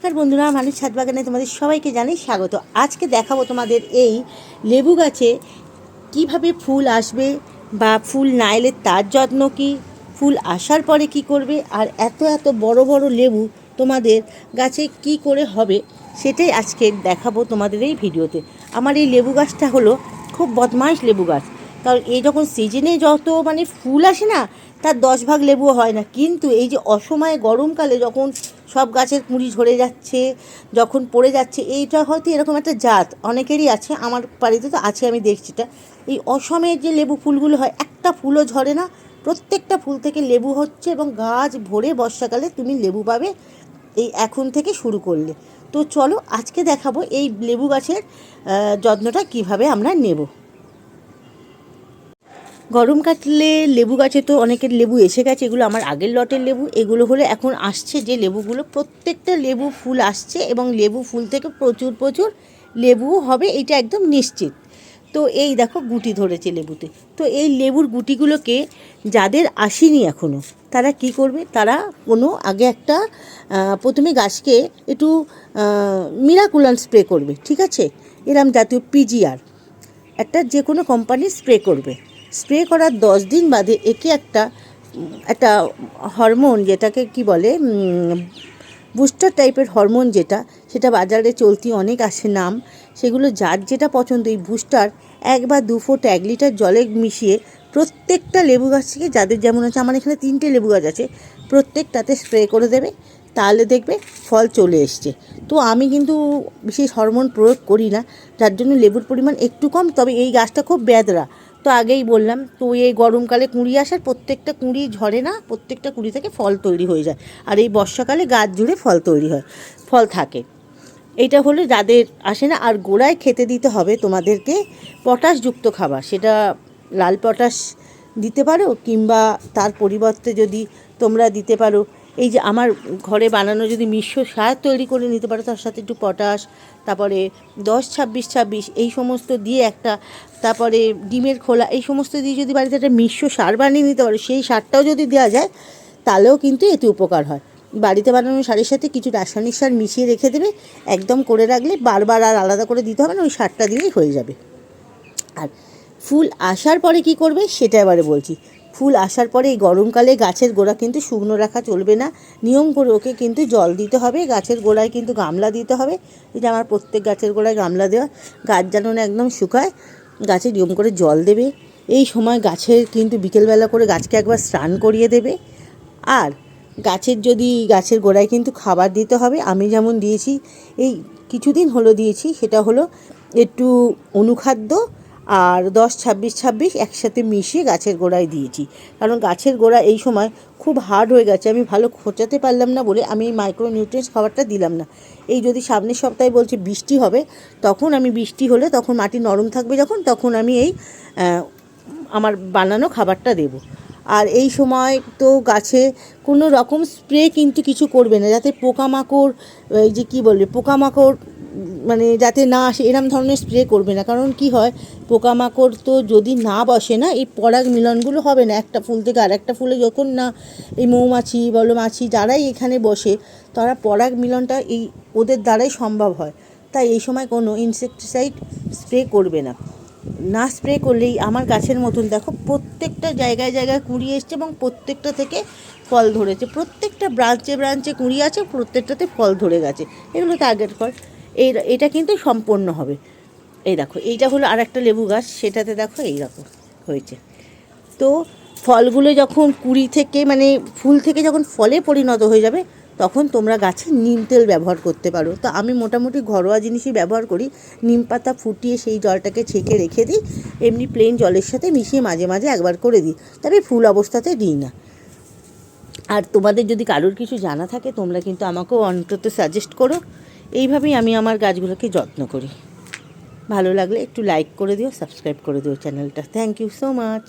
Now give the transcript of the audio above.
নমস্কার বন্ধুরা মানুষ ছাদ বাগানে তোমাদের সবাইকে জানাই স্বাগত। আজকে দেখাবো তোমাদের এই লেবু গাছে কীভাবে ফুল আসবে বা ফুল না এলে তার যত্ন কী, ফুল আসার পরে কি করবে, আর এত এত বড় বড় লেবু তোমাদের গাছে কি করে হবে সেটাই আজকে দেখাবো তোমাদের এই ভিডিওতে। আমার এই লেবু গাছটা হলো খুব বদমাইশ লেবু গাছ। কারণ এই যখন সিজনে যত মানে ফুল আসে না তার দশ ভাগ লেবু হয় না। কিন্তু এই যে অসময়ে গরমকালে যখন সব গাছের কুঁড়ি ঝরে যাচ্ছে, যখন পড়ে যাচ্ছে, এইটা হয়তো এরকম একটা জাত অনেকেরই আছে, আমার বাড়িতে তো আছে, আমি দেখছি এটা। এই অসময়ের যে লেবু ফুলগুলো হয়, একটা ফুলও ঝরে না। প্রত্যেকটা ফুল থেকে লেবু হচ্ছে এবং গাছ ভরে বর্ষাকালে তুমি লেবু পাবে এই এখন থেকে শুরু করলে। তো চলো আজকে দেখাবো এই লেবু গাছের যত্নটা কীভাবে আমরা নেব। গরম কাটলে লেবু গাছে তো অনেকের লেবু এসে গেছে, এগুলো আমার আগের লটের লেবু, এগুলো হলে এখন আসছে যে লেবুগুলো, প্রত্যেকটা লেবু ফুল আসছে এবং লেবু ফুল থেকে প্রচুর প্রচুর লেবু হবে, এটা একদম নিশ্চিত। তো এই দেখো গুটি ধরেছে লেবুতে। তো এই লেবুর গুটিগুলোকে যাদের আসেনি এখনও তারা কি করবে? তারা কোনো আগে একটা প্রথমে গাছকে একটু মিরাকুলান স্প্রে করবে, ঠিক আছে? এরম জাতীয় পিজিআর, একটা যে কোনো কোম্পানির স্প্রে করবে। স্প্রে করার দশ দিন বাদে একে একটা একটা হরমোন যেটাকে কি বলে বুস্টার টাইপের হরমোন যেটা, সেটা বাজারে চলতি অনেক আসে নাম, সেগুলো যার যেটা পছন্দ, এই বুস্টার এক বা দু ফোঁট, এক লিটার জলে মিশিয়ে প্রত্যেকটা লেবু গাছ থেকে যাদের যেমন আছে, আমার এখানে তিনটে লেবু গাছ আছে, প্রত্যেকটাতে স্প্রে করে দেবে, তাহলে দেখবে ফল চলে এসছে। তো আমি কিন্তু বিশেষ হরমোন প্রয়োগ করি না, যার জন্য লেবুর পরিমাণ একটু কম, তবে এই গাছটা খুব ব্যাদরা তো আগেই বললাম তো এই গরমকালে কুঁড়ি আসার প্রত্যেকটা কুঁড়ি ঝরে না, প্রত্যেকটা কুঁড়ি থেকে ফল তৈরি হয়ে যায়। আর এই বর্ষাকালে গাছ জুড়ে ফল তৈরি হয়, ফল থাকে। এইটা হলো যাদের আসে না, আর গোড়ায় খেতে দিতে হবে তোমাদেরকে পটাশযুক্ত খাবার। সেটা লাল পটাশ দিতে পারো, কিংবা তার পরিবর্তে যদি তোমরা দিতে পারো এই যে আমার ঘরে বানানো যদি মিশ্র সার তৈরি করে নিতে পারো, তার সাথে একটু পটাশ, তারপরে দশ, ছাব্বিশ ছাব্বিশ, এই সমস্ত দিয়ে একটা, তারপরে ডিমের খোলা, এই সমস্ত দিয়ে যদি বাড়িতে একটা মিশ্র সার বানিয়ে নিতে পারো, সেই সারটাও যদি দেওয়া যায়, তাহলেও কিন্তু এতে উপকার হয়। বাড়িতে বানানো সারের সাথে কিছু রাসায়নিক সার মিশিয়ে রেখে দেবে, একদম করে রাখলে বারবার আর আলাদা করে দিতে হবে না, ওই সারটা দিলেই হয়ে যাবে। আর ফুল আসার পরে কি করবে, সেটা এবারে বলছি। ফুল আসার পরে এই গরমকালে গাছের গোড়া কিন্তু শুকনো রাখা চলবে না। নিয়ম করে ওকে কিন্তু জল দিতে হবে। গাছের গোড়ায় কিন্তু গামলা দিতে হবে। এটা আমার প্রত্যেক গাছের গোড়ায় গামলা দেওয়া, গাছ যেন একদম শুকায়, গাছে নিয়ম করে জল দেবে। এই সময় গাছের কিন্তু বিকেলবেলা করে গাছকে একবার স্নান করিয়ে দেবে। আর গাছের যদি গাছের গোড়ায় কিন্তু খাবার দিতে হবে, আমি যেমন দিয়েছি, এই কিছুদিন হলো দিয়েছি, সেটা হলো একটু অনুখাদ্য আর দশ, ছাব্বিশ ছাব্বিশ একসাথে মিশিয়ে গাছের গোড়ায় দিয়েছি। কারণ গাছের গোড়া এই সময় খুব হার্ড হয়ে গেছে, আমি ভালো খোঁচাতে পারলাম না বলে আমি এই মাইক্রো নিউট্রিয়েন্টস খাবারটা দিলাম না। এই যদি সামনের সপ্তাহে বলছে বৃষ্টি হবে, তখন আমি বৃষ্টি হলে তখন মাটি নরম থাকবে যখন, তখন আমি এই আমার বানানো খাবারটা দেবো। আর এই সময় তো গাছে কোনো রকম স্প্রে কিন্তু কিছু করবে না, যাতে পোকামাকড়, এই যে কী বলবে, পোকামাকড় মানে যাতে না আসে, এরম ধরনের স্প্রে করবে না। কারণ কি হয়, পোকামাকড় তো যদি না বসে না, এই পরাগ মিলনগুলো হবে না। একটা ফুল থেকে আর একটা ফুলে যখন না এই মৌমাছি বলো মাছি যারাই এখানে বসে, তারা পরাগ মিলনটা এই ওদের দ্বারাই সম্ভব হয়। তাই এই সময় কোনো ইনসেকটিসাইড স্প্রে করবে না। না স্প্রে করলেই আমার গাছের মতন, দেখো, প্রত্যেকটা জায়গায় জায়গায় কুঁড়ি এসছে এবং প্রত্যেকটা থেকে ফল ধরেছে। প্রত্যেকটা ব্রাঞ্চে ব্রাঞ্চে কুঁড়ি আছে, প্রত্যেকটাতে ফল ধরে গেছে। এগুলো আগের ফল এই এটা কিন্তু সম্পূর্ণ হবে। এই দেখো, এইটা হলো আর একটা লেবু গাছ, সেটাতে দেখো এই রকম হয়েছে। তো ফলগুলো যখন কুড়ি থেকে মানে ফুল থেকে যখন ফলে পরিণত হয়ে যাবে, তখন তোমরা গাছে নিম তেল ব্যবহার করতে পারো। তো আমি মোটামুটি ঘরোয়া জিনিসই ব্যবহার করি। নিম পাতা ফুটিয়ে সেই জলটাকে ছেঁকে রেখে দিই, এমনি প্লেন জলের সাথে মিশিয়ে মাঝে মাঝে একবার করে দিই। তবে ফুল অবস্থাতে দিই না। আর তোমাদের যদি কারোর কিছু জানা থাকে, তোমরা কিন্তু আমাকেও অন্তত সাজেস্ট করো। এইভাবেই আমি আমার গাছগুলোকে যত্ন করি। ভালো লাগলে একটু লাইক করে দিও সাবস্ক্রাইব করে দিও চ্যানেলটা থ্যাংক ইউ সো মাচ